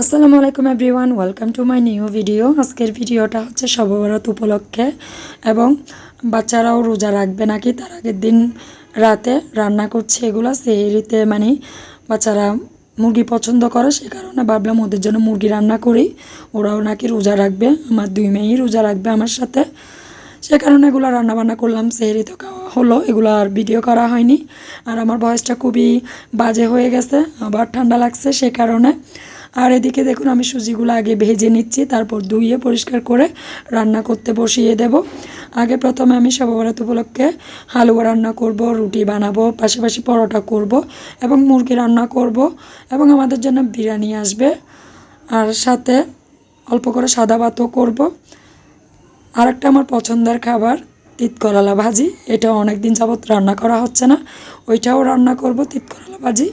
আসসালামু আলাইকুম everyone, welcome to my new video. আজকের ভিডিওটা হচ্ছে সববরাত উপলক্ষে এবং বাচ্চারাও রোজা রাখবে নাকি? তার আগের দিন রাতে রান্না করছে এগুলো। সেহরিতে মানে বাচ্চারা মুরগি পছন্দ করে, সে কারণে ভাবলাম ওদের জন্য মুরগি রান্না করি। ওরাও নাকি রোজা রাখবে, আমার দুই মেয়েই রোজা রাখবে আমার সাথে। সে কারণে এগুলো রান্নাবান্না করলাম সেহরি তো খাওয়া হলো। এগুলো আর ভিডিও করা হয়নি। আর আমার বয়সটা খুবই বাজে হয়ে গেছে, আবার ঠান্ডা লাগছে, সে কারণে আর এদিকে দেখুন, আমি সুজিগুলো আগে ভেজে নিচ্ছি, তারপর ধুইয়ে পরিষ্কার করে রান্না করতে বসিয়ে দেব। আগে প্রথমে আমি সববরাত উপলক্ষে হালুয়া রান্না করব, রুটি বানাবো, পাশাপাশি পরোটা করব এবং মুরগি রান্না করব এবং আমাদের জন্য বিরিয়ানি আসবে। আর সাথে অল্প করে সাদা ভাতও করব। আর একটা আমার পছন্দের খাবার তিত করলা ভাজি। এটা অনেক দিন যাবত রান্না করা হচ্ছে না, ওইটাও রান্না করব তিত করলা ভাজি।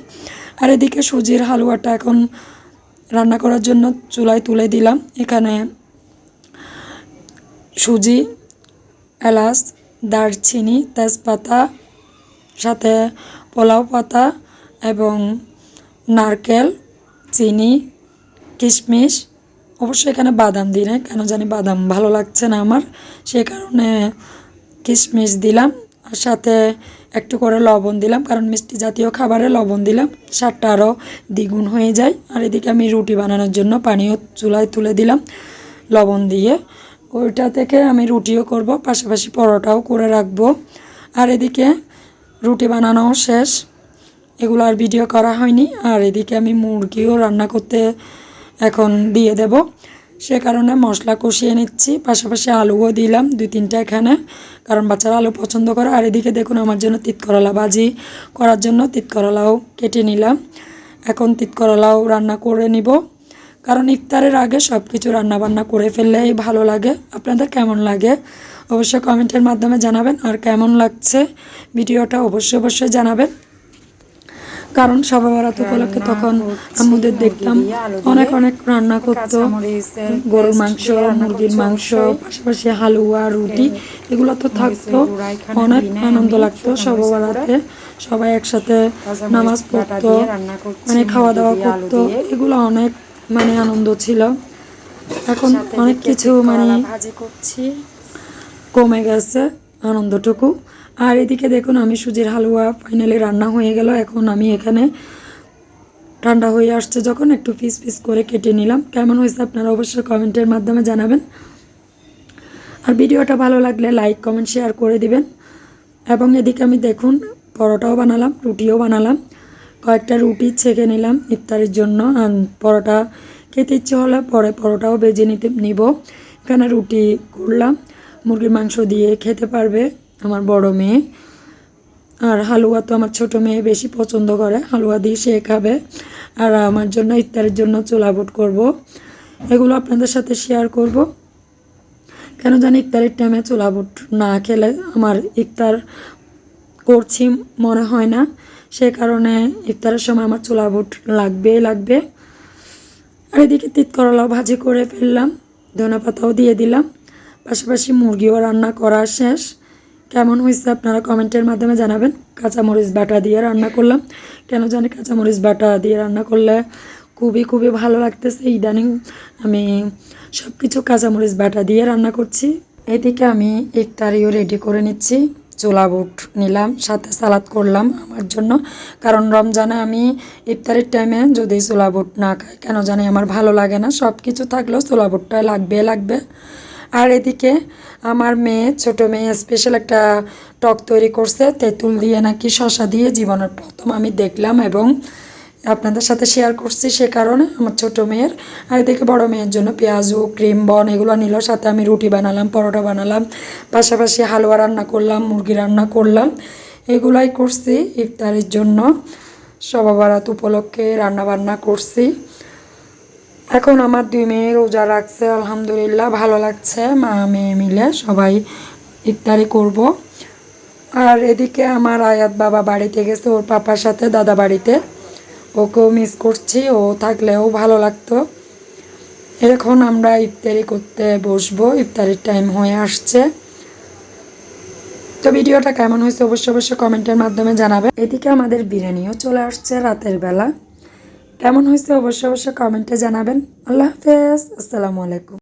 আর এদিকে সুজির হালুয়াটা এখন রান্না করার জন্য চুলায় তুলে দিলাম। এখানে সুজি, এলাচ, দারচিনি, তেজপাতা, সাথে পোলাও পাতা এবং নারকেল, চিনি, কিশমিশ, অবশ্যই এখানে বাদাম দিই না কেন জানি বাদাম ভালো লাগছে না আমার। সে কারণে কিশমিশ দিলাম। আর সাথে একটু করে লবণ দিলাম, কারণ মিষ্টি জাতীয় খাবারে লবণ দিলাম, স্বাদটা আরও দ্বিগুণ হয়ে যায়। আর এদিকে আমি রুটি বানানোর জন্য পানিও চুলায় তুলে দিলাম লবণ দিয়ে। ওইটা থেকে আমি রুটিও করব, পাশাপাশি পরোটাও করে রাখব। আর এদিকে রুটি বানানোও শেষ। এগুলো আর ভিডিও করা হয়নি। আর এদিকে আমি মুরগিও রান্না করতে এখন দিয়ে দেব। সে কারণে মশলা কষিয়ে নিচ্ছি। পাশাপাশি আলুও দিলাম দুই তিনটা এখানে, কারণ বাচ্চারা আলু পছন্দ করে। আর এদিকে দেখুন আমার জন্য তিত করলা ভাজি করার জন্য তিত করলাও কেটে নিলাম। এখন তিত করলাও রান্না করে নিব। কারণ ইফতারের আগে সব কিছু রান্নাবান্না করে ফেললেই ভালো লাগে। আপনাদের কেমন লাগে? অবশ্যই কমেন্টের মাধ্যমে জানাবেন। আর কেমন লাগছে? ভিডিওটা অবশ্যই অবশ্যই জানাবেন। কারণ সবে বরাত উপলক্ষে তখন আমাদের দেখতাম। অনেক অনেক রান্না করতো। গরুর মাংস, মুরগির মাংস, পাশাপাশি হালুয়া, রুটি, এগুলো তো থাকতো। অনেক আনন্দ লাগতো সবে বরাতে সবাই একসাথে নামাজ পড়তো মানে খাওয়া দাওয়া করতো। এগুলো অনেক মানে আনন্দ ছিল। এখন অনেক কিছু মানে কমে গেছে আনন্দটুকু। আর এদিকে দেখুন, আমি সুজির হালুয়া ফাইনালি রান্না হয়ে গেল। এখন আমি এখানে ঠান্ডা হয়ে আসছে, যখন একটু পিস পিস করে কেটে নিলাম। কেমন হয়েছে আপনারা অবশ্যই কমেন্টের মাধ্যমে জানাবেন। আর ভিডিওটা ভালো লাগলে লাইক কমেন্ট শেয়ার করে দিবেন। এবং এদিকে আমি দেখুন, পরোটাও বানালাম, রুটিও বানালাম। কয়েকটা রুটি ছেঁকে নিলাম ইফতারের জন্য। আর পরোটা খেতে ইচ্ছে হলে পরে পরোটাও বেজে নিতে নিব। এখানে রুটি করলাম। মুরগির মাংস দিয়ে খেতে পারবে। আমার বড় মেয়ে। আর হালুয়া তো আমার ছোট মেয়ে বেশি পছন্দ করে। হালুয়া দিয়ে সে খাবে। আর আমার জন্য ইফতারের জন্য চোলা বুট করব। এগুলো আপনাদের সাথে শেয়ার করব। কেন জানি ইফতারের টাইমে চোলা বুট না খেলে আমার ইফতার করছি মনে হয় না। সে কারণে ইফতারের সময় আমার চোলা বুট লাগবে লাগবে। আর এদিকে তিত করলাও ভাজি করে ফেললাম। ধনে পাতাও দিয়ে দিলাম। পাশাপাশি মুরগিও রান্না করা শেষ। কেমন হয়েছে আপনারা কমেন্টের মাধ্যমে জানাবেন। কাঁচামরিচ বাটা দিয়ে রান্না করলাম। কেন জানি কাঁচামরিচ বাটা দিয়ে রান্না করলে খুবই খুবই ভালো লাগতেছে। ইদানিং আমি সব কিছু কাঁচামরিচ বাটা দিয়ে রান্না করছি। এদিকে আমি ইফতারিও রেডি করে নিচ্ছি। চোলা বুট নিলাম, সাথে সালাদ করলাম আমার জন্য। কারণ রমজানে আমি ইফতারের টাইমে যদি চোলা বুট না খাই, কেন জানি আমার ভালো লাগে না। সব কিছু থাকলেও চোলা বুটটা লাগবে লাগবে। আর এদিকে আমার মেয়ে, ছোট মেয়ে স্পেশাল একটা টক তৈরি করছে, তেঁতুল দিয়ে নাকি শশা দিয়ে জীবনের প্রথম আমি দেখলাম এবং আপনাদের সাথে শেয়ার করছি সে কারণে, আমার ছোট মেয়ের। আর এদিকে বড় মেয়ের জন্য পেঁয়াজু ক্রিম বন এগুলো নিল, সাথে আমি রুটি বানালাম, পরোটা বানালাম, পাশাপাশি হালুয়া রান্না করলাম, মুরগি রান্না করলাম, এগুলাই করছি, ইফতারের জন্য, সবাবারাত উপলক্ষে রান্না বান্না করছি। এখন আমার দুই মেয়ে রোজা রাখছে, আলহামদুলিল্লাহ, ভালো লাগছে। মা, মেয়ে মিলে সবাই ইফতারি করব। আর এদিকে আমার আয়াত বাবা বাড়িতে গেছে, ওর পাপার সাথে দাদা বাড়িতে। ওকেও মিস করছি, ও থাকলেও ভালো লাগতো। এখন আমরা ইফতারি করতে বসবো, ইফতারির টাইম হয়ে আসছে। তো ভিডিওটা কেমন হয়েছে অবশ্যই অবশ্যই কমেন্টের মাধ্যমে জানাবে এদিকে আমাদের বিরিয়ানিও চলে আসছে রাতের বেলা। কেমন হয়েছে অবশ্যই অবশ্যই কমেন্টে জানাবেন। আল্লাহ হাফেজ। আসসালামু আলাইকুম।